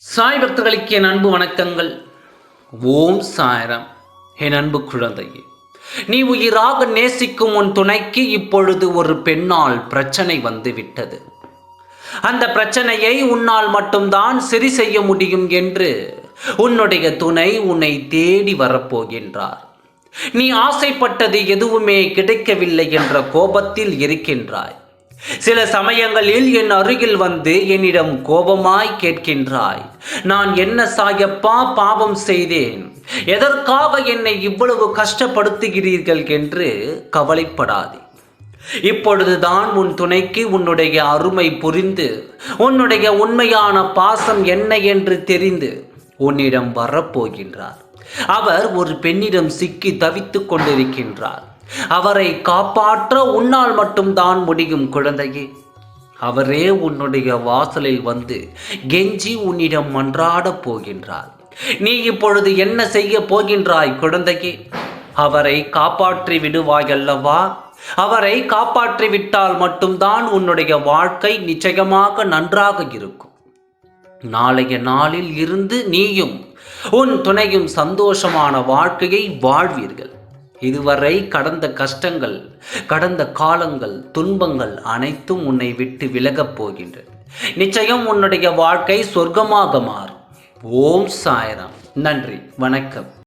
சாய் பக்தர்களுக்கு என் அன்பு வணக்கங்கள். ஓம் சாயரம். என் அன்பு குழந்தையே நீ உயிராக நேசிக்கும் உன் துணைக்கு இப்பொழுது ஒரு பெண்ணால் பிரச்சனை வந்துவிட்டது. அந்த பிரச்சனையை உன்னால் மட்டும்தான் சரி செய்ய முடியும் என்று உன்னுடைய துணை உன்னை தேடி வரப்போகின்றார். நீ ஆசைப்பட்டது எதுவுமே கிடைக்கவில்லை என்ற கோபத்தில் இருக்கின்றாய். சில சமயங்களில் என் அருகில் வந்து என்னிடம் கோபமாய் கேட்கின்றாய். நான் என்ன சாயப்பா பாவம் செய்தேன்? எதற்காக என்னை இவ்வளவு கஷ்டப்படுத்துகிறீர்கள் என்று கவலைப்படாதே. இப்பொழுதுதான் உன் துணைக்கு உன்னுடைய அருமை புரிந்து உன்னுடைய உண்மையான பாசம் என்ன என்று தெரிந்து உன்னிடம் வரப்போகின்றார். அவர் ஒரு பெண்ணிடம் சிக்கி தவித்துக் கொண்டிருக்கின்றார். அவரை காப்பாற்ற உன்னால் மட்டும்தான் முடியும் குழந்தையே. அவரே உன்னுடைய வாசலில் வந்து கெஞ்சி உன்னிடம் மன்றாடப் போகின்றார். நீ இப்பொழுது என்ன செய்ய போகின்றாய் குழந்தையே? அவரை காப்பாற்றி விடுவாய் அல்லவா அவரை காப்பாற்றி விட்டால் மட்டும்தான் உன்னுடைய வாழ்க்கை நிச்சயமாக நன்றாக இருக்கும். நாளைய நாளில் இருந்து நீயும் உன் துணையும் சந்தோஷமான வாழ்க்கையை வாழ்வீர்கள். இதுவரை கடந்த கஷ்டங்கள் கடந்த காலங்கள் துன்பங்கள் அனைத்தும் உன்னை விட்டு விலகப் போகின்றது நிச்சயம் உன்னுடைய வாழ்க்கை சொர்க்கமாக மாறும். ஓம் சாயராம். நன்றி. வணக்கம்.